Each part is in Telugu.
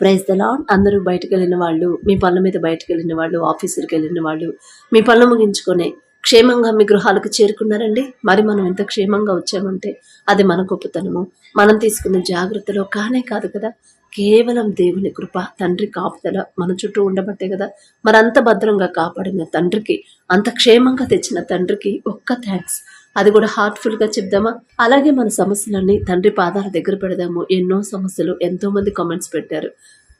ప్రైజ్ ద లాడ్ అందరూ బయటకు వెళ్ళిన వాళ్ళు మీ పనుల మీద బయటకు వెళ్ళిన వాళ్ళు ఆఫీసులకు వెళ్ళిన వాళ్ళు మీ పనులు ముగించుకొని క్షేమంగా మీ గృహాలకు చేరుకున్నారండి? మరి మనం ఎంత క్షేమంగా వచ్చామంటే అది మన గొప్పతనము. మనం తీసుకున్న జాగ్రత్తలో కానే కాదు కదా? కేవలం దేవుని కృప తండ్రి కాపుదల మన చుట్టూ ఉండబట్టే కదా? మరి అంత భద్రంగా కాపాడిన తండ్రికి అంత క్షేమంగా తెచ్చిన తండ్రికి ఒక్క థ్యాంక్స్ అది కూడా హార్ట్ఫుల్గా చెప్దామా? అలాగే మన సమస్యలన్నీ తండ్రి పాదాల దగ్గర పెడదాము. ఎన్నో సమస్యలు ఎంతోమంది కామెంట్స్ పెట్టారు.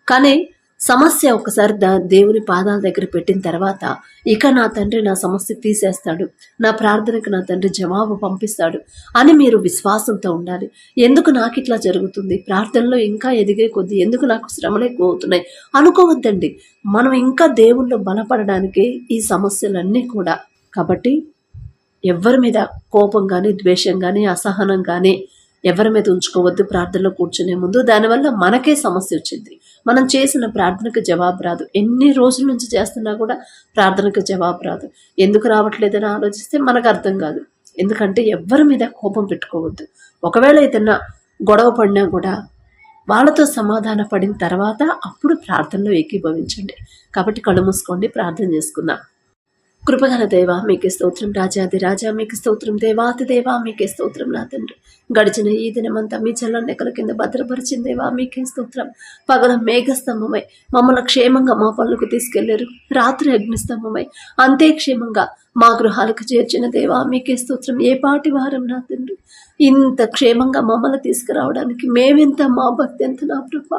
కానీ సమస్య ఒకసారి దా దేవుని పాదాల దగ్గర పెట్టిన తర్వాత ఇక నా తండ్రి నా సమస్య తీసేస్తాడు. నా ప్రార్థనకు నా తండ్రి జవాబు పంపిస్తాడు అని మీరు విశ్వాసంతో ఉండాలి. ఎందుకు నాకు ఇట్లా జరుగుతుంది? ప్రార్థనలో ఇంకా ఎదిగే కొద్ది ఎందుకు నాకు శ్రమలు ఎక్కువ అవుతున్నాయి అనుకోవద్దండి. మనం ఇంకా దేవుళ్ళు బలపడడానికి ఈ సమస్యలన్నీ కూడా. కాబట్టి ఎవరి మీద కోపం కానీ ద్వేషం కానీ అసహనం కానీ ఎవరి మీద ఉంచుకోవద్దు ప్రార్థనలో కూర్చునే ముందు. దానివల్ల మనకే సమస్య వచ్చింది. మనం చేసిన ప్రార్థనకు జవాబు రాదు. ఎన్ని రోజుల నుంచి చేస్తున్నా కూడా ప్రార్థనకు జవాబు రాదు. ఎందుకు రావట్లేదని ఆలోచిస్తే మనకు అర్థం కాదు. ఎందుకంటే ఎవరి మీద కోపం పెట్టుకోవద్దు. ఒకవేళ ఏదైనా గొడవ పడినా కూడా వాళ్ళతో సమాధాన పడిన తర్వాత అప్పుడు ప్రార్థనలో ఏకీభవించండి. కాబట్టి కళ్ళు మూసుకోండి ప్రార్థన చేసుకుందాం. కృపగల దేవా మీకే స్తోత్రం. రాజాది రాజా మీకు స్తోత్రం. దేవాతి దేవా మీకే స్తోత్రం నా తండ్రి. గడిచిన ఈ దినమంతా మీ చల్ల నెక్కల కింద భద్రపరిచిన దేవా మీకే స్తోత్రం. పగల మేఘస్తంభమై మమ్మల్ని క్షేమంగా మా పనులకు తీసుకెళ్ళారు. రాత్రి అగ్నిస్తంభమై అంతే క్షేమంగా మా గృహాలకు చేర్చిన దేవా మీకే స్తోత్రం. ఏ పాటి వారం నా తండ్రి? ఇంత క్షేమంగా మమ్మల్ని తీసుకురావడానికి మేమెంత మా భక్తి ఎంత నా ప్రభ?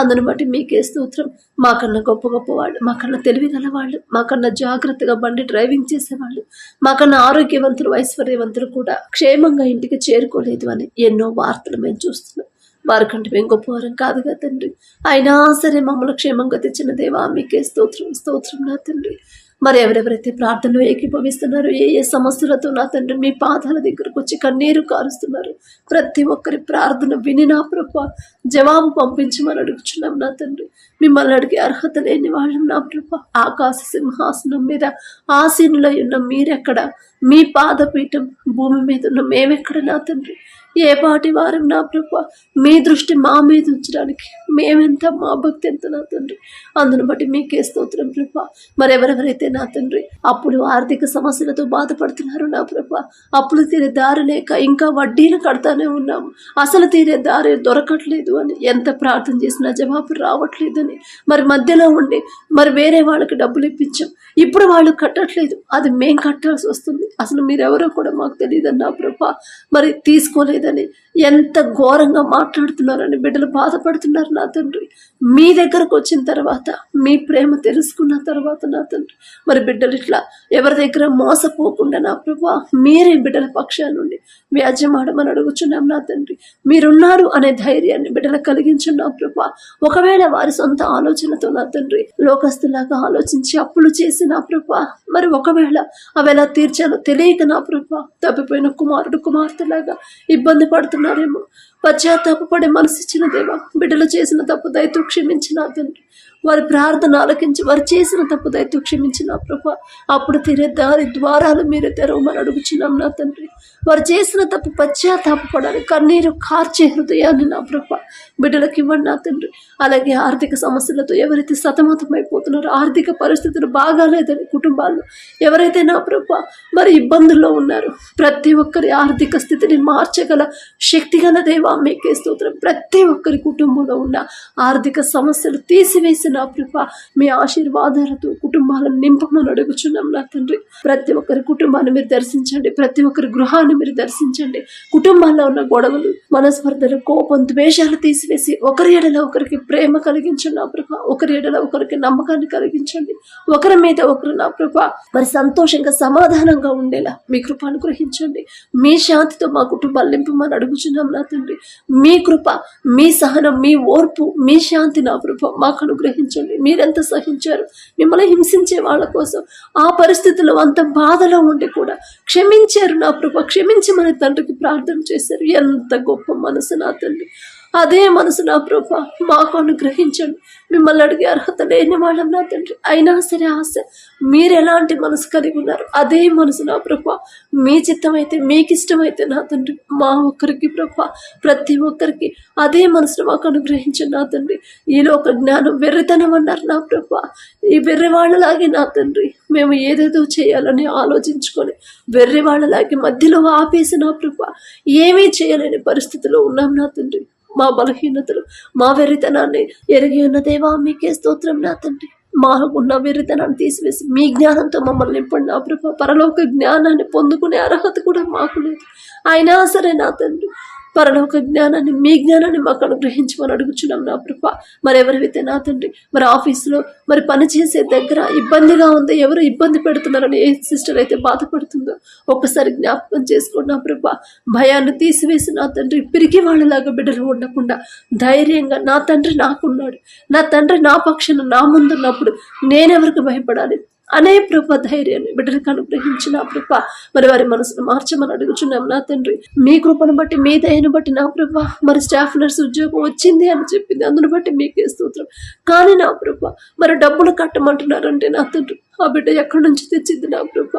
అందును బట్టి మీకే స్తోత్రం. మాకన్నా గొప్ప గొప్ప వాళ్ళు మాకన్నా తెలివి గలవాళ్ళు మాకన్నా జాగ్రత్తగా బండి డ్రైవింగ్ చేసేవాళ్ళు మాకన్నా ఆరోగ్యవంతులు ఐశ్వర్యవంతులు కూడా క్షేమంగా ఇంటికి చేరుకోలేదు అని ఎన్నో వార్తలు మేము చూస్తున్నాం. వారికంటే మేము గొప్పవారం కాదుగా తండ్రి? అయినా సరే మమ్మల్ని క్షేమంగా తెచ్చిన దేవా మీకే స్తోత్రం స్తోత్రం నా తండ్రి. మరి ఎవరెవరైతే ప్రార్థనలో ఏకీభవిస్తున్నారో ఏ ఏ సమస్యలతో నా తండ్రి మీ పాదాల దగ్గరకు వచ్చి కన్నీరు కారుస్తున్నారు ప్రతి ఒక్కరి ప్రార్థన విని నా ప్రభ జవాబు పంపించమని అడుగుచున్నాం నా తండ్రి. మిమ్మల్ని అడిగే అర్హత లేని వాళ్ళం నా ప్రభ. ఆకాశ సింహాసనం మీద ఆసీనులై ఉన్న మీరెక్కడ? మీ పాదపీఠం భూమి మీద ఉన్న మేమెక్కడ నా తండ్రి? ఏ పాటి వారం నా ప్రభ? మీ దృష్టి మా మీద ఉంచడానికి మేమెంత మా భక్తి ఎంత నా తండ్రి. అందును బట్టి మీకే స్తోత్రం ప్రభ. మరెవరెవరైతే నా తండ్రి అప్పుడు ఆర్థిక సమస్యలతో బాధపడుతున్నారు నా ప్రభ. అప్పులు తీరే దారి లేక ఇంకా వడ్డీలు కడతానే ఉన్నాము. అసలు తీరే దారి దొరకట్లేదు అని ఎంత ప్రార్థన చేసినా జవాబు రావట్లేదని. మరి మధ్యలో ఉండి మరి వేరే వాళ్ళకి డబ్బులు ఇప్పించాం. ఇప్పుడు వాళ్ళు కట్టట్లేదు. అది మేం కట్టాల్సి వస్తుంది. అసలు మీరెవరో కూడా మాకు తెలియదు నా ప్రభ. మరి తీసుకోలేదని ఎంత ఘోరంగా మాట్లాడుతున్నారని బిడ్డలు బాధపడుతున్నారు నా తండ్రి. మీ దగ్గరకు వచ్చిన తర్వాత మీ ప్రేమ తెలుసుకున్న తర్వాత నా తండ్రి. మరి బిడ్డలు ఇట్లా ఎవరి దగ్గర మోసపోకుండా నా ప్రభా మీరే బిడ్డల పక్షాల నుండి వ్యాజ్యమాడమని అడుగుచున్నాం నా తండ్రి. మీరున్నారు అనే ధైర్యాన్ని బిడ్డలకు కలిగించండి నా ప్రభా. ఒకవేళ వారి సొంత ఆలోచనతో నా తండ్రి లోకస్తులాగా ఆలోచించి అప్పులు చేసి నా ప్రభా. మరి ఒకవేళ అవి ఎలా తీర్చాలో తెలియక నా ప్రభా తప్పిపోయిన కుమారుడు కుమార్తెలాగా ఇబ్బంది పడుతున్నారేమో. పశ్చాత్తాపడే మనసిచ్చిన దేవా బిడ్డలు చేసిన తప్పు దయతో క్షమించిన తండ్రి వారి ప్రార్థన ఆలకించి వారు చేసిన తప్పు దయతో క్షమించిన ప్రభా. అప్పుడు తెరే దారి ద్వారాలు మీరు తెరవమని అడుగుచున్నాం నా తండ్రి. వారు చేసిన తప్పు పశ్చాత్తాపడాలి కన్నీరు కార్చే హృదయాన్ని నా ప్రభ. బిడ్డలకు ఇవ్వండి నా తండ్రి. అలాగే ఆర్థిక సమస్యలతో ఎవరైతే సతమతమైపోతున్నారో ఆర్థిక పరిస్థితులు బాగాలేదని కుటుంబాల్లో ఎవరైతే నా ప్రభ మరి ఇబ్బందుల్లో ఉన్నారు ప్రతి ఒక్కరి ఆర్థిక స్థితిని మార్చగల శక్తిగల దేవా మీకే స్తోత్రం. ప్రతి ఒక్కరి కుటుంబంలో ఉన్న ఆర్థిక సమస్యలు తీసివేసిన నా ప్రభ మీ ఆశీర్వాదాలతో కుటుంబాలను నింపమని అడుగుచున్నాం నా తండ్రి. ప్రతి ఒక్కరి కుటుంబాన్ని మీరు దర్శించండి. ప్రతి ఒక్కరి గృహాన్ని మీరు దర్శించండి. కుటుంబాల్లో ఉన్న గొడవలు మనస్పర్ధలు కోపం ద్వేషాలు తీసివేసి ఒకరి ఎడల ఒకరికి ప్రేమ కలిగించండి నా ప్రభ. ఒకరి ఎడల ఒకరికి నమ్మకాన్ని కలిగించండి. ఒకరి మీద ఒకరు నా ప్రభ మరి సంతోషంగా సమాధానంగా ఉండేలా మీ కృప అనుగ్రహించండి. మీ శాంతితో మా కుటుంబాలు నింపమని అడుగుచున్నాం నా తండ్రి. మీ కృప మీ సహనం మీ ఓర్పు మీ శాంతి నా ప్రభ మాకు అనుగ్రహించండి. మీరెంత సహించారు? మిమ్మల్ని హింసించే వాళ్ళ కోసం. ఆ పరిస్థితుల్లో అంత బాధలో ఉండి కూడా క్షమించారు నా ప్రభు. క్షమించమని తండ్రికి ప్రార్థన చేశారు. ఎంత గొప్ప మనసు నా తండ్రి. అదే మనసు నా ప్రభ. మాకు అనుగ్రహించండి. మిమ్మల్ని అడిగే అర్హత లేని వాళ్ళం నా తండ్రి. అయినా సరే ఆశ మీరు ఎలాంటి మనసు కలిగి ఉన్నారు? అదే మనసు నా ప్రభ. మీ చిత్తమైతే మీకు ఇష్టమైతే నా తండ్రి. మా ఒక్కరికి ప్రభ. ప్రతి ఒక్కరికి అదే మనసును మాకు అనుగ్రహించండి నా తండ్రి. ఈలో ఒక జ్ఞానం వెర్రితనం అన్నారు నా ప్రభ. ఈ వెర్రివాళ్ళలాగే నా తండ్రి. మేము ఏదేదో చేయాలని ఆలోచించుకొని వెర్రివాళ్ళలాగే మధ్యలో ఆపేసి నా ప్రభ. ఏమీ చేయలేని పరిస్థితిలో ఉన్నాం నా తండ్రి. మా బలహీనతలు మా వెర్రితనాన్ని ఎరిగి ఉన్న దేవా మీకే స్తోత్రం నా తండ్రి. మాకున్న వెర్రితనాన్ని తీసివేసి మీ జ్ఞానంతో మమ్మల్ని నింపండి నా ప్రభా. పరలోక జ్ఞానాన్ని పొందుకునే అర్హత కూడా మాకు లేదు. అయినా సరే నా తండ్రి పరలోక జ్ఞానాన్ని మీ జ్ఞానాన్ని మాకు అనుగ్రహించమని అడుగుచున్నాం నా ప్రభ మరి ఎవరైతే నా తండ్రి మరి ఆఫీసులో మరి పని చేసే దగ్గర ఇబ్బందిగా ఉంది ఎవరు ఇబ్బంది పెడుతున్నారని ఏ సిస్టర్ అయితే బాధపడుతుందో ఒక్కసారి జ్ఞాపకం చేసుకోండి నా ప్రభ భయాన్ని తీసివేసి నా తండ్రి పిరికి వాళ్ళలాగా బిడ్డలు ఉండకుండా ధైర్యంగా నా తండ్రి నాకున్నాడు. నా తండ్రి నా పక్షాన నా ముందున్నప్పుడు నేనెవరికి భయపడాలి? అనే ప్రభ ధైర్యాన్ని బిడ్డలకు అనుగ్రహించిన ప్రభ మరి వారి మనసును మార్చమని అడుగుచున్నాం నా తండ్రి. మీ కృపను బట్టి మీ దయను బట్టి నా ప్రభ మరి స్టాఫ్ నర్స్ ఉద్యోగం వచ్చింది అని చెప్పింది. అందును బట్టి మీకే స్తోత్రం. కానీ నా ప్రభ మరి డబ్బులు కట్టమంటున్నారంటే నా తండ్రి. ఆ బిడ్డ ఎక్కడి నుంచి తెచ్చింది నా ప్రభ?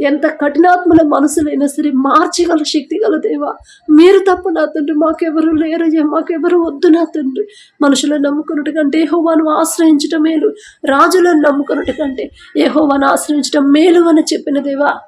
ఎంత కఠినాత్మల మనసులైనా సరే మార్చగల శక్తి గల దేవా. మీరు తప్ప నా తండ్రి మాకెవరు లేరయ్యా మాకెవరు వద్దు నా తండ్రి. మనుషులను నమ్ముకున్నట్టు కంటే యెహోవాను ఆశ్రయించటం మేలు. రాజులను నమ్ముకున్నట్టు కంటే యెహోవాను ఆశ్రయించటం మేలు అని చెప్పిన దేవా.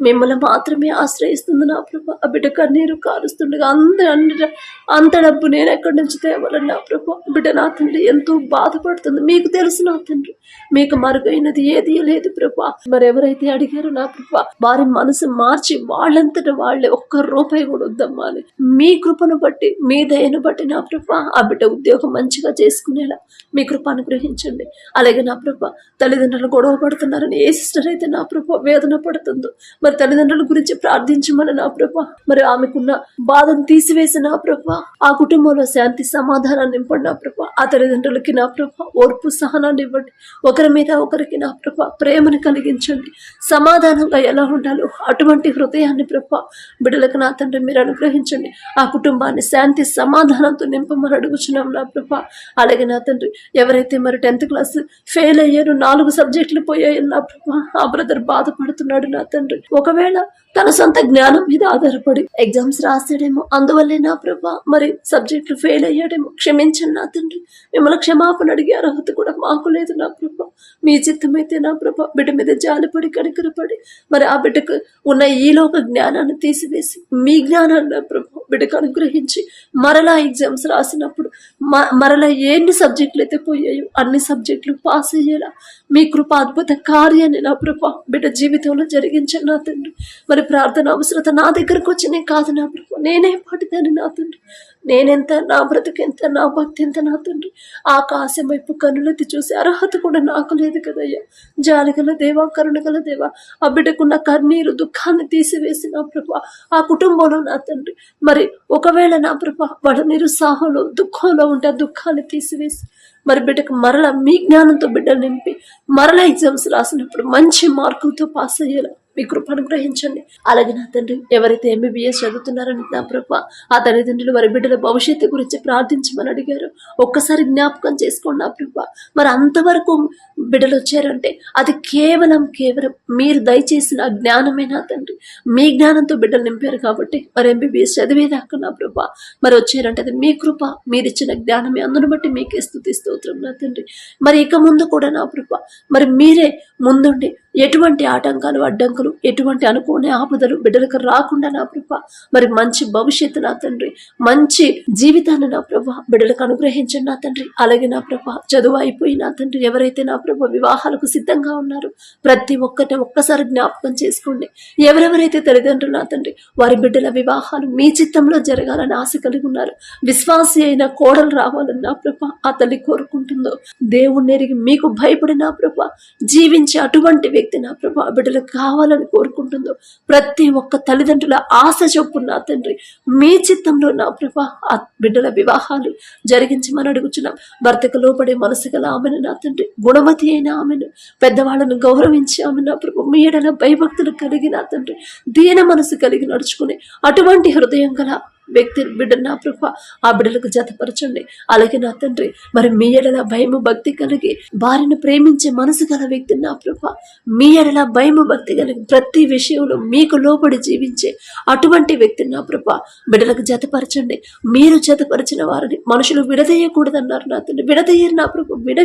మిమ్మల్ని మాత్రమే ఆశ్రయిస్తుంది నా ప్రభ. ఆ బిడ్డ కన్నీరు కారుస్తుండగా అంత అంత అంత డబ్బు నేను ఎక్కడి నుంచి తేవాలని నా ప్రభ. బిడ్డ నా తండ్రి ఎంతో బాధపడుతుంది. మీకు తెలుసు నా తండ్రి. మీకు మరుగైనది ఏది లేదు ప్రభు. మరి ఎవరైతే అడిగారో నా ప్రభా వారి మనసు మార్చి వాళ్ళంతట వాళ్ళే ఒక్క రూపాయి కూడా వద్దమ్మా అని. మీ కృపను బట్టి మీ దయను బట్టి నా ప్రభా ఆ బిడ్డ ఉద్యోగం మంచిగా చేసుకునేలా మీ కృప అనుగ్రహించండి. అలాగే నా ప్రభ తల్లిదండ్రులు గొడవ పడుతున్నారని ఏ సిస్టర్ అయితే నా ప్రభ వేదన పడుతుందో మరి తల్లిదండ్రుల గురించి ప్రార్థించమని నా ప్రభ. మరి ఆమెకున్న బాధను తీసివేసి నా ప్రభ. ఆ కుటుంబంలో శాంతి సమాధానాన్ని నింపండి నా ప్రభ. ఆ తల్లిదండ్రులకి నా ప్రభ. ఓర్పు సహనాన్ని ఇవ్వండి. ఒకరి మీద ఒకరికి నా ప్రభ. ప్రేమను కలిగించండి. సమాధానంగా ఎలా ఉండాలో అటువంటి హృదయాన్ని ప్రభ. బిడ్డలకు నా తండ్రి మీరు అనుగ్రహించండి. ఆ కుటుంబాన్ని శాంతి సమాధానంతో నింపమని అడుగుచున్నాం నా ప్రభ. అలాగే నా తండ్రి ఎవరైతే మరి టెన్త్ క్లాస్ ఫెయిల్ అయ్యారు నాలుగు సబ్జెక్టులు పోయాయి నా ప్రభ. ఆ బ్రదర్ బాధపడుతున్నాడు నా తండ్రి. ఒకవేళ తన సొంత జ్ఞానం మీద ఆధారపడి ఎగ్జామ్స్ రాసాడేమో అందువల్లే నా ప్రభా మరి సబ్జెక్టులు ఫెయిల్ అయ్యాడేమో క్షమించండి నా తండ్రి. మిమ్మల్ని క్షమాపణ అడిగే అర్హత కూడా మాకు లేదు నా ప్రభ. మీ చిత్తమైతే నా ప్రభ బిడ్డ మీద జాలిపడి కనికరపడి మరి ఆ బిడ్డకు ఉన్న ఈలోక జ్ఞానాన్ని తీసివేసి మీ జ్ఞానాన్ని నా ప్రభ బిడ్డకు అనుగ్రహించి మరలా ఎగ్జామ్స్ రాసినప్పుడు మ- మరలా ఎన్ని సబ్జెక్టులు అయితే పోయాయో అన్ని సబ్జెక్టులు పాస్ అయ్యేలా మీ కృప అద్భుత కార్యాన్ని నా ప్రభ బిడ్డ జీవితంలో జరిగించండి నా తండ్రి మరి ప్రార్థన అవసరత నా దగ్గరకు వచ్చినే కాదు నా ప్రభు. నేనే పడిదాన్ని నా తండ్రి. నేనెంత నా బ్రతుకెంత నా భక్తి ఎంత నా తండ్రి. ఆకాశం వైపు కనులెత్తి చూసే అర్హత కూడా నాకు లేదు కదయ్యా. జాలిగల దేవా కరుణగల దేవా ఆ బిడ్డకున్న కన్నీరు దుఃఖాన్ని తీసివేసి నా ప్రభ ఆ కుటుంబంలో నా తండ్రి. మరి ఒకవేళ నా ప్రభ వాళ్ళ నిరుత్సాహంలో దుఃఖంలో ఉంటే ఆ దుఃఖాన్ని తీసివేసి మరి బిడ్డకు మరల మీ జ్ఞానంతో బిడ్డలు నింపి మరల ఎగ్జామ్స్ రాసినప్పుడు మంచి మార్కులతో పాస్ అయ్యేలా మీ కృప అనుగ్రహించండి. అలాగే నా తండ్రి ఎవరైతే ఎంబీబీఎస్ చదువుతున్నారని నా ప్రభ ఆ తల్లిదండ్రులు వారి బిడ్డల భవిష్యత్తు గురించి ప్రార్థించమని అడిగారు. ఒక్కసారి జ్ఞాపకం చేసుకోండి నా ప్రభ. మరి అంతవరకు బిడ్డలు వచ్చారంటే అది కేవలం కేవలం మీరు దయచేసిన జ్ఞానమే నా తండ్రి. మీ జ్ఞానంతో బిడ్డలు నింపారు కాబట్టి మరి ఎంబీబీఎస్ చదివేదాకా నా ప్రభ. మరి వచ్చారంటే అది మీ కృప మీరు ఇచ్చిన జ్ఞానమే. అందును బట్టి మీకే స్థుతి స్తోత్రం నా తండ్రి. మరి ఇక ముందు కూడా నా ప్రభ. మరి మీరే ముందుండి ఎటువంటి ఆటంకాలు అడ్డంకులు ఎటువంటి అనుకోని ఆపదలు బిడ్డలకు రాకుండా నా ప్రభ మరి మంచి భవిష్యత్తు నా తండ్రి మంచి జీవితాన్ని నా ప్రభ బిడ్డలకు అనుగ్రహించండి నా తండ్రి. అలాగే నా ప్రభ చదువు అయిపోయి నా తండ్రి ఎవరైతే నా ప్రభ వివాహాలకు సిద్ధంగా ఉన్నారో ప్రతి ఒక్కటి ఒక్కసారి జ్ఞాపకం చేసుకోండి. ఎవరెవరైతే తల్లిదండ్రులు నా తండ్రి వారి బిడ్డల వివాహాలు మీ చిత్తంలో జరగాలని ఆశ కలిగి ఉన్నారు విశ్వాసి అయిన కోడలు రావాలని నా ప్రభ ఆ తల్లి కోరుకుంటుందో దేవుణ్ణి ఎరిగి మీకు భయపడి నా ప్రభ జీవించే అటువంటి శక్తి నా ప్రభా బిడ్డలకు కావాలని కోరుకుంటుందో ప్రతి ఒక్క తల్లిదండ్రుల ఆశ చొప్పున నా తండ్రి మీ చిత్తంలో నా ప్రభా ఆ బిడ్డల వివాహాలు జరిగించమని అడుగుచున్నాం. భర్తకు లోపడే మనసు గల ఆమెను నా తండ్రి గుణవతి అయిన ఆమెను పెద్దవాళ్ళను గౌరవించి ఆమె నా ప్రభు మీ ఎడల భయభక్తులు కలిగి నా తండ్రి దీన మనసు కలిగి నడుచుకుని అటువంటి హృదయం గల వ్యక్తి బిడ్డ నా ప్రభు ఆ బిడ్డలకు జతపరచండి. అలాగే నా తండ్రి మరి మీ ఎడల భయము భక్తి కలిగి వారిని ప్రేమించే మనసు గల వ్యక్తి నా ప్రభు మీ ఎడల భయము భక్తి కలిగి ప్రతి విషయంలో మీకు లోబడి జీవించే అటువంటి వ్యక్తి నా ప్రభు బిడ్డలకు జతపరచండి. మీరు జతపరిచిన వారిని మనుషులు విడదీయకూడదన్నారు నా తండ్రి. విడదీయరు నా ప్రభు విడ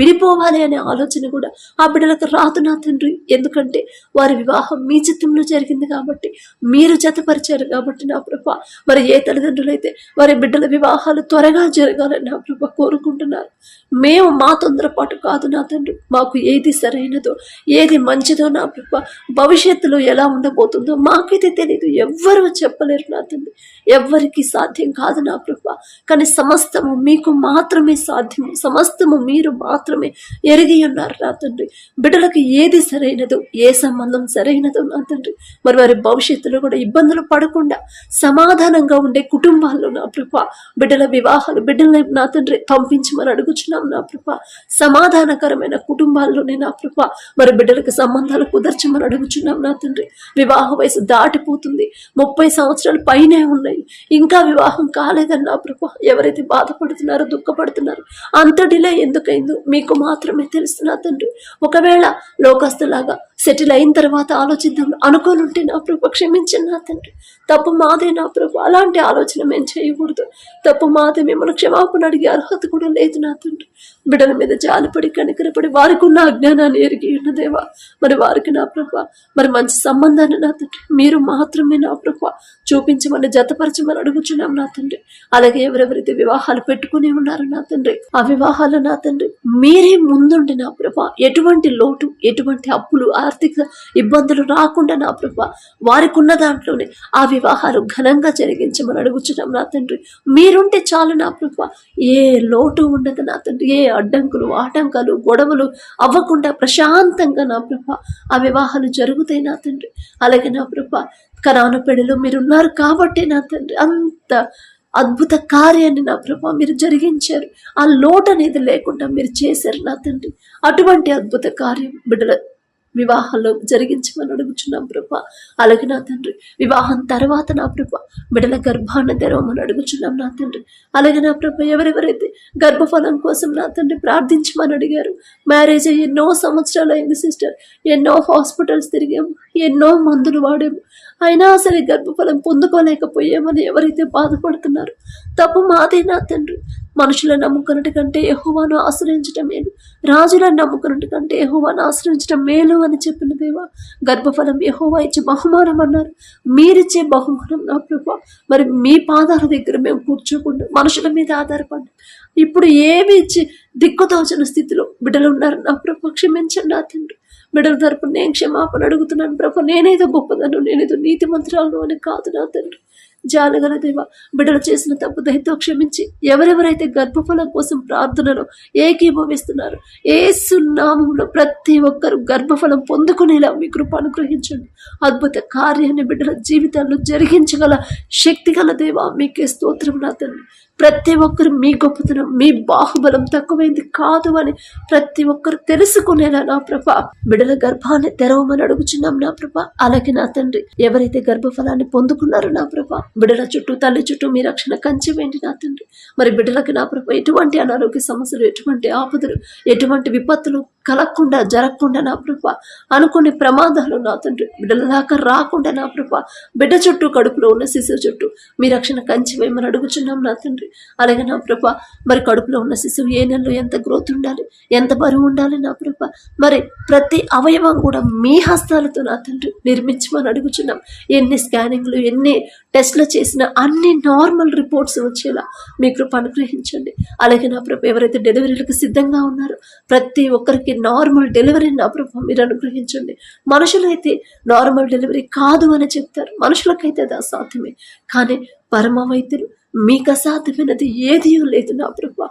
విడిపోవాలి అనే ఆలోచన కూడా ఆ బిడ్డలకు రాదు నా తండ్రి. ఎందుకంటే వారి వివాహం మీ చిత్తంలో జరిగింది కాబట్టి మీరు జతపరిచారు కాబట్టి నా ప్రభు మరి ఏ తల్లిదండ్రులైతే వారి బిడ్డల వివాహాలు త్వరగా జరగాలని నా ప్రభ కోరుకుంటున్నారు. మేము మా తొందరపాటు కాదు నా తండ్రి. మాకు ఏది సరైనదో ఏది మంచిదో నా ప్రభ భవిష్యత్తులో ఎలా ఉండబోతుందో మాకైతే తెలియదు ఎవ్వరూ చెప్పలేరు నా తండ్రి. ఎవ్వరికి సాధ్యం కాదు నా ప్రభ. కానీ సమస్తము మీకు మాత్రమే సాధ్యము. సమస్తము మీరు మాత్రమే ఎరిగి ఉన్నారు నా తండ్రి. బిడ్డలకు ఏది సరైనదో ఏ సంబంధం సరైనదో నా తండ్రి. మరి వారి భవిష్యత్తులో కూడా ఇబ్బందులు పడకుండా సమాధానం సమాధానంగా ఉండే కుటుంబాల్లో నా ప్రభ బిడ్డల వివాహాలు బిడ్డల నా తండ్రి పంపించమని అడుగుచున్నాం నా ప్రభ. సమాధానకరమైన కుటుంబాల్లోనే నా ప్రభ మరి బిడ్డలకు సంబంధాలు కుదర్చమని అడుగుచున్నాం నా తండ్రి. వివాహ వయసు దాటిపోతుంది. ముప్పై సంవత్సరాలు పైనే ఉన్నాయి. ఇంకా వివాహం కాలేదని నా ప్రభ ఎవరైతే బాధపడుతున్నారో దుఃఖపడుతున్నారో అంత డిలే ఎందుకైందో మీకు మాత్రమే తెలుసు నా తండ్రి. ఒకవేళ లోకస్తులాగా సెటిల్ అయిన తర్వాత ఆలోచిద్దాం. అనుకోనుంటే నా ప్రభు క్షమించండి నా తండ్రి. తప్పు మాదే నా ప్రభు. అలాంటి ఆలోచన మేము చేయకూడదు. తప్పు మాదే మిమ్మల్ని క్షమాపణ అడిగే అర్హత కూడా లేదు నా తండ్రి. బిడ్డల మీద జాలిపడి కనికరపడి వారికి ఉన్న అజ్ఞానాన్ని ఎరిగి ఉన్నదేవా మరి వారికి నా ప్రభ. మరి మంచి సంబంధాన్ని నా తండ్రి. మీరు మాత్రమే నా ప్రభ. చూపించమని జతపరచమని అడుగుచున్నాం నా తండ్రి. అలాగే ఎవరెవరైతే వివాహాలు పెట్టుకుని ఉన్నారు నా తండ్రి ఆ వివాహాలు నా తండ్రి. మీరే ముందుండి నా ప్రభ. ఎటువంటి లోటు ఎటువంటి అప్పులు ఆర్థిక ఇబ్బందులు రాకుండా నా ప్రభ వారికి ఉన్న దాంట్లోనే ఆ వివాహాలు ఘనంగా జరిగించమని అడుగుచున్నాం నా తండ్రి. మీరుంటే చాలు నా ప్రభ. ఏ లోటు ఉండదు నా తండ్రి. ఏ అడ్డంకులు ఆటంకాలు గొడవలు అవ్వకుండా ప్రశాంతంగా నా ప్రభ ఆ వివాహాలు జరుగుతాయి నా తండ్రి. అలాగే నా ప్రభ కరాన పెడలో మీరున్నారు కాబట్టి నా తండ్రి. అంత అద్భుత కార్యాన్ని నా ప్రభా మీరు జరిగించారు. ఆ లోటు అనేది లేకుండా మీరు చేశారు నా తండ్రి. అటువంటి అద్భుత కార్యం బిడ్డల వివాహంలో జరిగించమని అడుగుచున్నాం ప్రభా. అలాగే నా తండ్రి వివాహం తర్వాత నా ప్రభ. బిడ్డల గర్భాన్ని తెరవమని అడుగుచున్నాం నా తండ్రి. అలాగే నా ప్రభ ఎవరెవరైతే గర్భఫలం కోసం నా తండ్రి ప్రార్థించమని అడిగారు. మ్యారేజ్ అయ్యి ఎన్నో సంవత్సరాలు అయింది సిస్టర్. ఎన్నో హాస్పిటల్స్ తిరిగాము ఎన్నో మందులు వాడాము. అయినా సరే గర్భఫలం పొందుకోలేకపోయామని ఎవరైతే బాధపడుతున్నారు తప్పు మాదే నా తండ్రి. మనుషులను నమ్ముకున్నట్టు కంటే యహోవాను ఆశ్రయించటం మేలు. రాజులను నమ్ముకున్నట్టు కంటే యహోవాను ఆశ్రయించటం మేలు అని చెప్పిన దేవా గర్భఫలం యహోవా ఇచ్చే బహుమానం అన్నారు. మీరిచ్చే బహుమానం నా ప్రభా. మరి మీ పాదాల దగ్గర మేము కూర్చోకుండా మనుషుల మీద ఆధారపడి ఇప్పుడు ఏమి ఇచ్చి దిక్కుతోచని స్థితిలో బిడ్డలు ఉన్నారు నా ప్రభా? క్షమించండి నా తండ్రి. బిడ్డల తరపున నేను క్షమాపణ అడుగుతున్నాను ప్రభు. నేనేదో గొప్పదను నేనేదో నీతి మంత్రాలను అని కాదు నా తండ్రి. జాలగల దేవ బిడ్డలు చేసిన తప్పు దయతో క్షమించి ఎవరెవరైతే గర్భఫలం కోసం ప్రార్థనలో ఏకీభవిస్తున్నారు ఏ సున్నామంలో ప్రతి ఒక్కరు గర్భఫలం పొందుకునేలా మీ కృప అనుగ్రహించండి. అద్భుత కార్యాన్ని బిడ్డల జీవితాల్లో జరిగించగల శక్తి గల దేవ మీకే స్తోత్రం నా తండ్రి. ప్రతి ఒక్కరు మీ గొప్పతనం మీ బాహుబలం తక్కువైంది కాదు అని ప్రతి ఒక్కరు తెలుసుకునేలా నా ప్రభ. బిడల గర్భాన్ని తెరవమని అడుగుచున్నాం నా ప్రభ. అలాగే నా తండ్రి ఎవరైతే గర్భఫలాన్ని పొందుకున్నారో నా ప్రభ. బిడల చుట్టూ తల్లి చుట్టూ మీ రక్షణ కంచి నా తండ్రి. మరి బిడ్డలకి నా ప్రభ ఎటువంటి అనారోగ్య సమస్యలు ఎటువంటి ఆపదలు ఎటువంటి విపత్తులు కలగకుండా జరగకుండా నా ప్రభ అనుకునే ప్రమాదాలు నా తండ్రి బిడ్డలదాకా రాకుండా నా ప్రభ బిడ్డ చుట్టూ కడుపులో ఉన్న శిశువు చుట్టూ మీ రక్షణ కంచి వేయమని అడుగుచున్నాం నా తండ్రి. అలాగే నా ప్రభ మరి కడుపులో ఉన్న శిశువు ఏ నెలలో ఎంత గ్రోత్ ఉండాలి ఎంత బరువు ఉండాలి నా ప్రభ మరి ప్రతి అవయవం కూడా మీ హస్తాలతో నా తండ్రి నిర్మించమని అడుగుచున్నాం. ఎన్ని స్కానింగ్లు ఎన్ని టెస్ట్లో చేసిన అన్ని నార్మల్ రిపోర్ట్స్ వచ్చేలా మీ కృప అనుగ్రహించండి. అలాగే నా ప్రభు ఎవరైతే డెలివరీలకు సిద్ధంగా ఉన్నారో ప్రతి ఒక్కరికి నార్మల్ డెలివరీ నా ప్రభు మీరు అనుగ్రహించండి. మనుషులైతే నార్మల్ డెలివరీ కాదు అని చెప్తారు. మనుషులకైతే అది అసాధ్యమే. కానీ పరమ వైద్యులు మీకు అసాధ్యమైనది ఏదీ లేదు నా ప్రభు.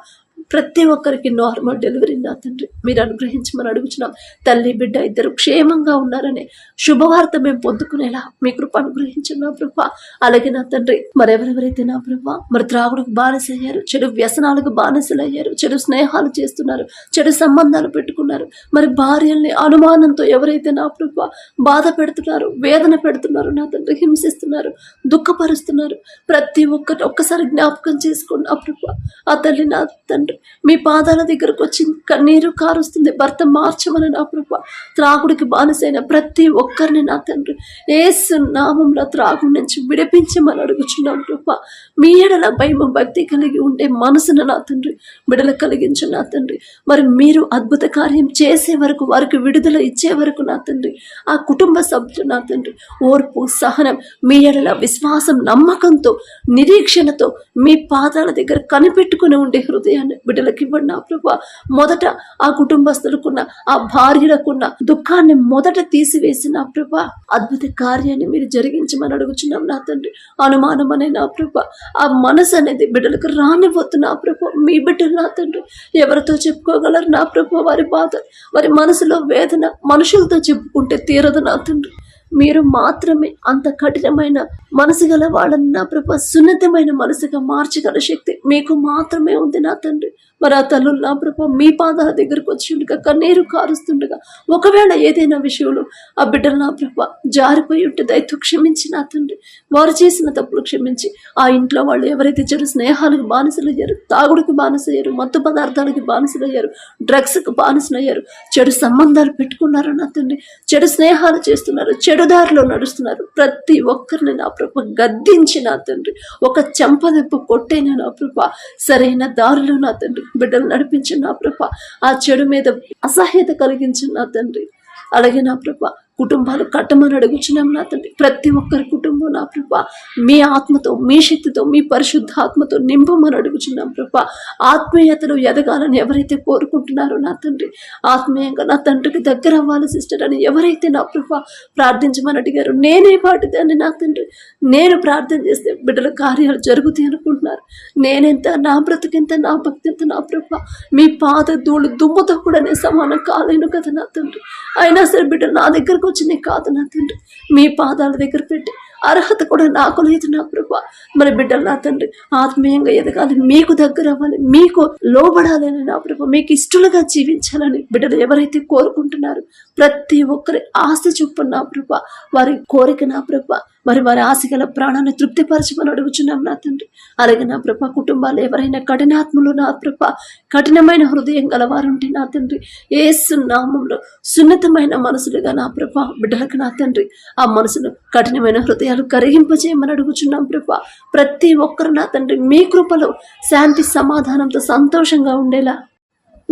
ప్రతి ఒక్కరికి నార్మల్ డెలివరీ నా తండ్రి. మీరు అనుగ్రహించమని అడుగుచున్నాం. తల్లి బిడ్డ ఇద్దరు క్షేమంగా ఉన్నారని శుభవార్త మేము పొందుకునేలా మీ కృప అనుగ్రహించిన నా ప్రభా. అలాగే నా తండ్రి మరెవరెవరైతే నా ప్రభా మరి త్రాగుడుకు బానిసయ్యారు చెడు వ్యసనాలకు బానిసలయ్యారు చెడు స్నేహాలు చేస్తున్నారు చెడు సంబంధాలు పెట్టుకున్నారు మరి భార్యల్ని అనుమానంతో ఎవరైతే నా ప్రభా బాధ పెడుతున్నారు వేదన పెడుతున్నారు నా తండ్రి హింసిస్తున్నారు దుఃఖపరుస్తున్నారు. ప్రతి ఒక్కటి ఒక్కసారి జ్ఞాపకం చేసుకోండి. అప్పుడు ఆ తల్లి నా తండ్రి మీ పాదాల దగ్గరకు వచ్చి కన్నీరు కారుస్తుంది. భర్త మార్చమని నా ప్రభా త్రాగుడికి బానిసైన ప్రతి ఒక్కరిని నా తండ్రి ఏసు నామంలో త్రాగుడి నుంచి విడిపించమని అడుగుచున్నాం ప్రభా. మీ ఎడల భయం భక్తి కలిగి ఉండే మనసును నా తండ్రి బిడల కలిగించు నా తండ్రి. మరి మీరు అద్భుత కార్యం చేసే వరకు వారికి విడుదల ఇచ్చే వరకు నా తండ్రి ఆ కుటుంబ సభ్యులు నా తండ్రి ఓర్పు సహనం మీ ఎడల విశ్వాసం నమ్మకంతో నిరీక్షణతో మీ పాదాల దగ్గర కనిపెట్టుకుని ఉండే హృదయాన్ని బిడ్డలకి ఇవ్వండి నా ప్రభా. మొదట ఆ కుటుంబస్తులకున్న ఆ భార్యలకున్న దుఃఖాన్ని మొదట తీసివేసి నా ప్రభా. అద్భుత కార్యాన్ని మీరు జరిగించమని అడుగుచున్నాం నా తండ్రి. అనుమానం అనే నా ప్రభా. ఆ మనసు అనేది బిడ్డలకు రానివ్వద్దు నా ప్రభా. మీ బిడ్డలు నా తండ్రి. ఎవరితో చెప్పుకోగలరు నా ప్రభా? వారి బాధ వారి మనసులో వేదన మనుషులతో చెప్పుకుంటే తీరదు నా తండ్రి. మీరు మాత్రమే అంత కఠినమైన మనసు గల వాళ్ళని నా ప్రభా సున్నితమైన మనసుగా మార్చగల శక్తి మీకు మాత్రమే ఉంది నా తండ్రి. మరి ఆ తల్లులు నా ప్రభా మీ పాదాల దగ్గరకు వచ్చి ఉండగా కన్నీరు కారుస్తుండగా ఒకవేళ ఏదైనా విషయంలో ఆ బిడ్డలు నా ప్రభా జారిపోయి ఉంటే దయతో క్షమించి నా తండ్రి. వారు చేసిన తప్పులు క్షమించి ఆ ఇంట్లో వాళ్ళు ఎవరైతే చెడు స్నేహాలకు బానిసలయ్యారు తాగుడికి బానిసయ్యారు మత్తు పదార్థాలకి బానిసలయ్యారు డ్రగ్స్కి బానిసలయ్యారు చెడు సంబంధాలు పెట్టుకున్నారు నా తండ్రి చెడు స్నేహాలు చేస్తున్నారు చెడు దారిలో నడుస్తున్నారు ప్రతి ఒక్కరిని నా ప్రభ గద్దించి నా తండ్రి ఒక చెంపదెబ్బ కొట్టేన నా ప్రభ సరైన దారిలో నా తండ్రి బిడ్డలు నడిపించిన నా ప్రభ. ఆ చెడు మీద అసహ్యత కలిగించిన నా తండ్రి. అలాగే నా ప్రభ కుటుంబాలు కట్టమని అడుగుచున్నాం నా తండ్రి. ప్రతి ఒక్కరి కుటుంబం నా ప్రభ. మీ ఆత్మతో మీ శక్తితో మీ పరిశుద్ధ ఆత్మతో నింపమని అడుగుచున్నాం ప్రభ. ఆత్మీయతలో ఎదగాలని ఎవరైతే కోరుకుంటున్నారో నా తండ్రి. ఆత్మీయంగా నా తండ్రికి దగ్గర అవ్వాలి సిస్టర్ అని ఎవరైతే నా ప్రభ ప్రార్థించమని అడిగారు నేనే పాటిదాన్ని నా తండ్రి. నేను ప్రార్థన చేస్తే బిడ్డల కార్యాలు జరుగుతాయి అనుకుంటున్నారు. నేనెంత నా బ్రతికెంత నా భక్తి ఎంత నా ప్రభ. మీ పాద ధూళి దుమ్ముతో కూడా నేను సమానం కాలేను కదా నా తండ్రి. అయినా సరే బిడ్డ నా దగ్గరకు వచ్చింది కాదు నా తండ్రి. మీ పాదాల దగ్గర పెట్టి అర్హత కూడా నాకు లేదు నా ప్రభా. మరి బిడ్డలు నా తండ్రి ఆత్మీయంగా ఎదగాలి మీకు దగ్గర అవ్వాలి మీకు లోబడాలని నా ప్రభా మీకు ఇష్టలుగా జీవించాలని బిడ్డలు ఎవరైతే కోరుకుంటున్నారు ప్రతి ఒక్కరి ఆశ చొప్పున నా ప్రభ. వారి కోరిక నా ప్రభ. మరి వారి ఆశగల ప్రాణాన్ని తృప్తిపరచమని అడుగుచున్నాం నా తండ్రి. అలాగే నా ప్రభ కుటుంబాలు ఎవరైనా కఠినాత్ములు నా ప్రభ. కఠినమైన హృదయం గలవారుంటే నా తండ్రి. ఏసు నామంలో సున్నితమైన మనసులుగా నా ప్రభ బిడ్డలకు నా తండ్రి. ఆ మనసును కఠినమైన హృదయాలు కరిగింపజేయమని అడుగుచున్నాం ప్రభ. ప్రతి ఒక్కరు నా తండ్రి మీ కృపలో శాంతి సమాధానంతో సంతోషంగా ఉండేలా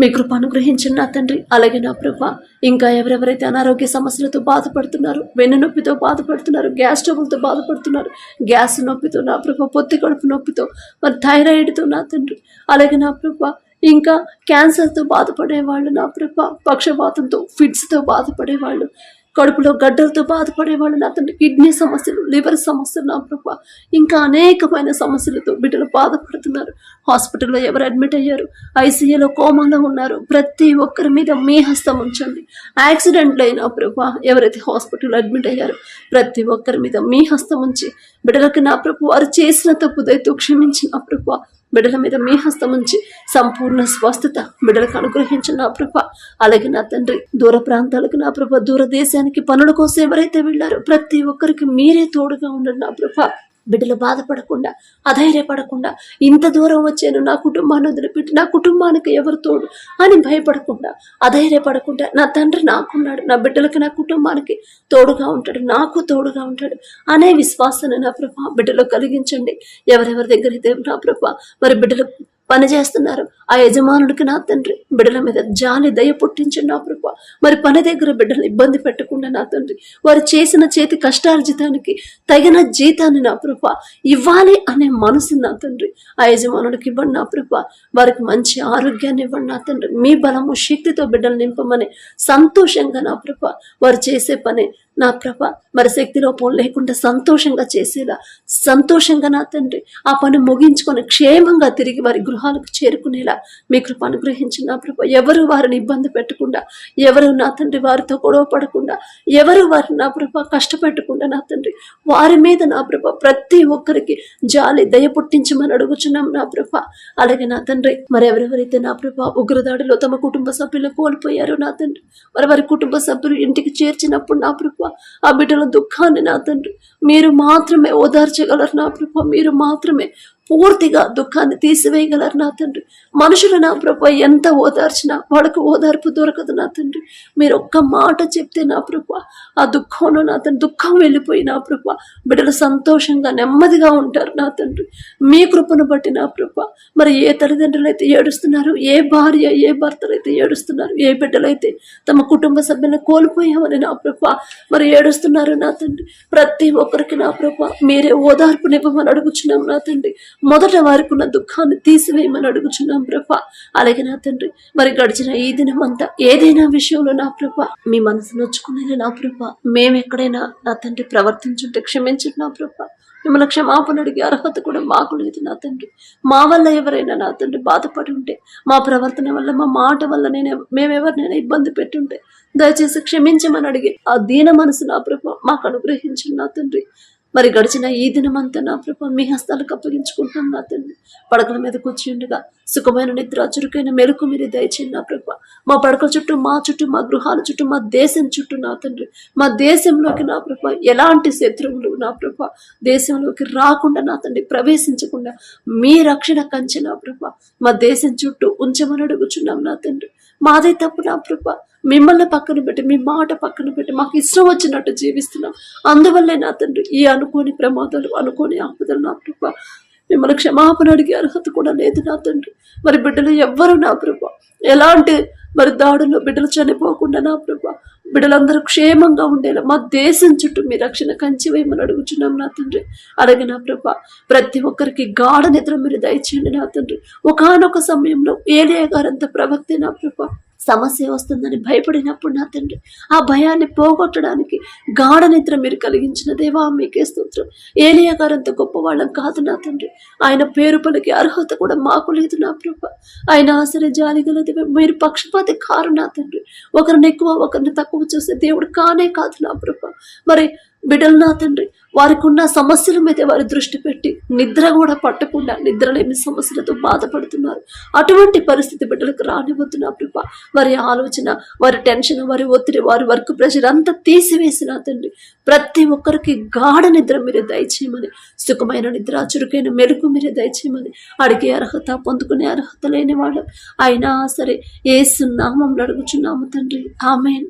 మీ కృప అనుగ్రహించిన నా తండ్రి అలాగే నా ప్రభ. ఇంకా ఎవరెవరైతే అనారోగ్య సమస్యలతో బాధపడుతున్నారు వెన్ను నొప్పితో బాధపడుతున్నారు గ్యాస్ ట్రబుల్తో బాధపడుతున్నారు గ్యాస్ నొప్పితో నా ప్రభ పొత్తి కడుపు నొప్పితో మరి థైరాయిడ్తో నా తండ్రి అలాగే నా ప్రభ ఇంకా క్యాన్సర్తో బాధపడేవాళ్ళు నా ప్రభ పక్షపాతంతో ఫిట్స్తో బాధపడేవాళ్ళు కడుపులో గడ్డలతో బాధపడేవాళ్ళు నా తండ్రి కిడ్నీ సమస్యలు లివర్ సమస్యలు నా ప్రభా. ఇంకా అనేకమైన సమస్యలతో బిడ్డలు బాధపడుతున్నారు. హాస్పిటల్లో ఎవరు అడ్మిట్ అయ్యారు? ఐసీయూలో కోమాలో ఉన్నారు. ప్రతి ఒక్కరి మీద మీ హస్తం ఉంచండి. యాక్సిడెంట్లు అయినా ప్రభా ఎవరైతే హాస్పిటల్లో అడ్మిట్ అయ్యారు ప్రతి ఒక్కరి మీద మీ హస్తం ఉంచి బిడ్డలకి నా ప్రభు వారు చేసిన తప్పు క్షమించిన క్షమించి ప్రభు. బిడ్డల మీద మీ హస్తం ఉంచి సంపూర్ణ స్వస్థత బిడ్డలకు అనుగ్రహించిన నా ప్రభ అలాగే నా తండ్రి. దూర ప్రాంతాలకు నా ప్రభ దూర దేశానికి పనుల కోసం ఎవరైతే వెళ్ళారో ప్రతి ఒక్కరికి మీరే తోడుగా ఉండండి నా ప్రభ. బిడ్డలు బాధపడకుండా అధైర్యపడకుండా ఇంత దూరం వచ్చాను నా కుటుంబాన్ని వదిలిపెట్టి నా కుటుంబానికి ఎవరు తోడు అని భయపడకుండా అధైర్యపడకుండా నా తండ్రి నాకున్నాడు నా బిడ్డలకి నా కుటుంబానికి తోడుగా ఉంటాడు నాకు తోడుగా ఉంటాడు అనే విశ్వాసాన్ని నా ప్రభా బిడ్డలో కలిగించండి. ఎవరెవరి దగ్గర అయితే నా ప్రభా మరి బిడ్డలు పని చేస్తున్నారు ఆ యజమానుడికి నా తండ్రి బిడ్డల మీద జాలి దయ పుట్టించండి నా ప్రభు. మరి పని దగ్గర బిడ్డలు ఇబ్బంది పెట్టకుండా నా తండ్రి వారు చేసిన చేతి కష్టార్జితానికి తగిన జీతాన్ని నా ప్రభు ఇవ్వాలి అనే మనసు నా తండ్రి. ఆ యజమానుడికి ఇవ్వండి నా ప్రభు. వారికి మంచి ఆరోగ్యాన్ని ఇవ్వండి నా తండ్రి. మీ బలము శక్తితో బిడ్డలు నింపమని సంతోషంగా నా ప్రభు వారు చేసే పని నా ప్రభ మరి శక్తి లోపం లేకుండా సంతోషంగా చేసేలా సంతోషంగా నా తండ్రి ఆ పని ముగించుకొని క్షేమంగా తిరిగి వారి గృహాలకు చేరుకునేలా మీ కృప అనుగ్రహించిన నా ప్రభ. ఎవరు వారిని ఇబ్బంది పెట్టకుండా ఎవరు నా తండ్రి వారితో గొడవ పడకుండా ఎవరు వారిని నా ప్రభ కష్టపెట్టకుండా నా తండ్రి వారి మీద నా ప్రభ ప్రతి ఒక్కరికి జాలి దయ పుట్టించమని అడుగుచున్నాం నా ప్రభ. అలాగే నా తండ్రి మరి ఎవరెవరైతే నా ప్రభ ఉగ్రదాడిలో తమ కుటుంబ సభ్యులు కోల్పోయారో నా తండ్రి మరి వారి కుటుంబ సభ్యులు ఇంటికి చేర్చినప్పుడు నా ప్రభ ఆ బిడ్డల దుఃఖాన్ని నా తండ్రి మీరు మాత్రమే ఓదార్చగలరు నా ప్రభ మీరు మాత్రమే పూర్తిగా దుఃఖాన్ని తీసివేయగలరు నా తండ్రి. మనుషులు నా ప్రభు ఎంత ఓదార్చినా వాళ్ళకు ఓదార్పు దొరకదు నా తండ్రి. మీరు ఒక్క మాట చెప్తే నా ప్రభు ఆ దుఃఖంలో నా తండ్రి దుఃఖం వెళ్ళిపోయి నా ప్రభు బిడ్డలు సంతోషంగా నెమ్మదిగా ఉంటారు నా తండ్రి. మీ కృపను బట్టి నా ప్రభు. మరి ఏ తల్లిదండ్రులు అయితే ఏడుస్తున్నారు ఏ భార్య ఏ భర్తలు అయితే ఏడుస్తున్నారు ఏ బిడ్డలైతే తమ కుటుంబ సభ్యులను కోల్పోయామని నా ప్రభు మరి ఏడుస్తున్నారు నా తండ్రి. ప్రతి ఒక్కరికి నా ప్రభు మీరే ఓదార్పునివ్వమని అడుగుచున్నాం నా తండ్రి. మొదట వారికి ఉన్న దుఃఖాన్ని తీసివేయమని అడుగుచున్నాం ప్రభా. అలాగే నా తండ్రి మరి గడిచిన ఈ దినం అంతా ఏదైనా విషయంలో నా ప్రభ మీ మనసు నొచ్చుకునేది నా ప్రభా మేము ఎక్కడైనా నా తండ్రి ప్రవర్తించుంటే క్షమించండి నా ప్రభా. మిమ్మల్ని క్షమాపణ అడిగే అర్హత కూడా మాకు లేదు నా తండ్రి. మా వల్ల ఎవరైనా నా తండ్రి బాధపడి ఉంటే మా ప్రవర్తన వల్ల మా మాట వల్ల నేను మేము ఎవరినైనా ఇబ్బంది పెట్టుంటే దయచేసి క్షమించమని అడిగి ఆ దీన మనసు నా ప్రభ మాకు అనుగ్రహించండి నా తండ్రి. మరి గడిచిన ఈ దినమంతా నా ప్రభ మీ హస్తాలకు అప్పగించుకుంటాం నా తండ్రి. పడకల మీద కూర్చుండగా సుఖమైన నిద్ర చురుకైన మెలకు మీరు దయచేయండి నా ప్రభ. మా పడకల చుట్టూ మా చుట్టూ మా గృహాల చుట్టూ మా దేశం చుట్టూ నా తండ్రి. మా దేశంలోకి నా ప్రభ ఎలాంటి శత్రువులు నా ప్రభ దేశంలోకి రాకుండా నా తండ్రి ప్రవేశించకుండా మీ రక్షణ కంచె నా ప్రభ. మా దేశం చుట్టూ ఉంచమని అడుగుచున్నాం నా తండ్రి. మాదే తప్పు నా ప్రభ. మిమ్మల్ని పక్కన పెట్టి మీ మాట పక్కన పెట్టి మాకు ఇష్టం వచ్చినట్టు జీవిస్తున్నాం. అందువల్లే నా తండ్రి ఈ అనుకోని ప్రమాదాలు అనుకోని ఆపదలు నా ప్రభ. మిమ్మల్ని క్షమాపణ అడిగే అర్హత కూడా లేదు నా తండ్రి. మరి బిడ్డలు ఎవ్వరు నా ప్రభ. ఎలాంటి మరి దాడుల్లో బిడ్డలు చనిపోకుండా నా ప్రభా బిడ్డలందరూ క్షేమంగా ఉండేలా మా దేశం చుట్టూ మీ రక్షణ కంచి వేయమని అడుగుచున్నాం నా తండ్రి. అలాగే నా ప్రభ ప్రతి ఒక్కరికి గాఢ నిద్ర మీరు దయచేయండి నా తండ్రి. ఒకానొక సమయంలో ఏలియా గారంత ప్రవక్తే నా ప్రభ. సమస్య వస్తుందని భయపడినప్పుడు నా తండ్రి ఆ భయాన్ని పోగొట్టడానికి గాఢ నిద్ర మీరు కలిగించిన దేవా మీకే స్తోత్రం. ఏలియా గారంత గొప్ప వాళ్ళం కాదు నా తండ్రి. ఆయన పేరు పలికి అర్హత కూడా మాకు లేదు నా ప్రభ. ఆయన ఆశ్చర్య జాలిగలది మీరు పక్షపాతి కారు నా తండ్రి. ఒకరిని ఎక్కువ ఒకరిని తక్కువ చూసే దేవుడు కానే కాదు నా ప్రభ. మరి బిడ్డలు నా తండ్రి వారికి ఉన్న సమస్యల మీద వారి దృష్టి పెట్టి నిద్ర కూడా పట్టకుండా నిద్రలేని సమస్యలతో బాధపడుతున్నారు. అటువంటి పరిస్థితి బిడ్డలకు రానివద్దు నా కృప వారి ఆలోచన వారి టెన్షన్ వారి ఒత్తిడి వారి వర్క్ ప్రెషర్ అంతా తీసివేసిన తండ్రి ప్రతి ఒక్కరికి గాఢ నిద్ర మీరే దయచేయమని సుఖమైన నిద్ర చురుకైన మెరుగు మీరే దయచేయమని అడిగే అర్హత పొందుకునే అర్హత లేని వాళ్ళం. అయినా సరే ఏ సున్నామం అడుగుచున్నాము తండ్రి. ఆమెన్.